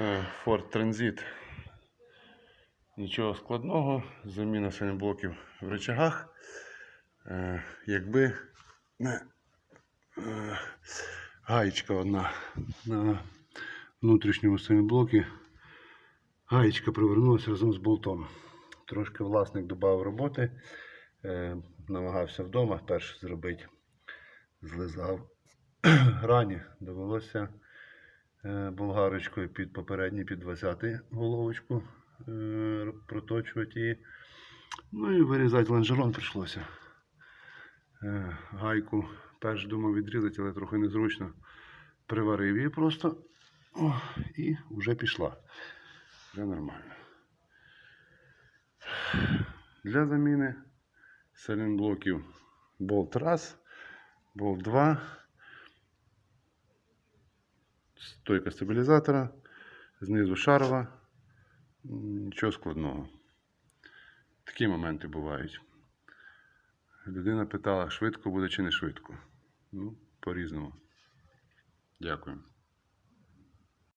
Е, Ford Transit. Нічого складного. Заміна санблоків в рычагах. Е, Якби не е, гаєчка одна на внутрішньому санблокі. Гаєчка привернулася разом з болтом. Трошки власник додав роботи. Намагався вдома перше зробити. Злизав грані. Довелося болгарочкою під попередній під 20 головочку е, проточувати її. Ну і вирізати лонжерон прийшлося. Е, Гайку перш думав відрізати, але трохи незручно. Приварив її просто. О, і вже пішла. Вже нормально. Для заміни салінблоків болт 1, болт 2, стойка стабілізатора, знизу шарова. Нічого складного. Такі моменти бувають. Людина питала, швидко буде чи не швидко. Ну, по-різному. Дякую.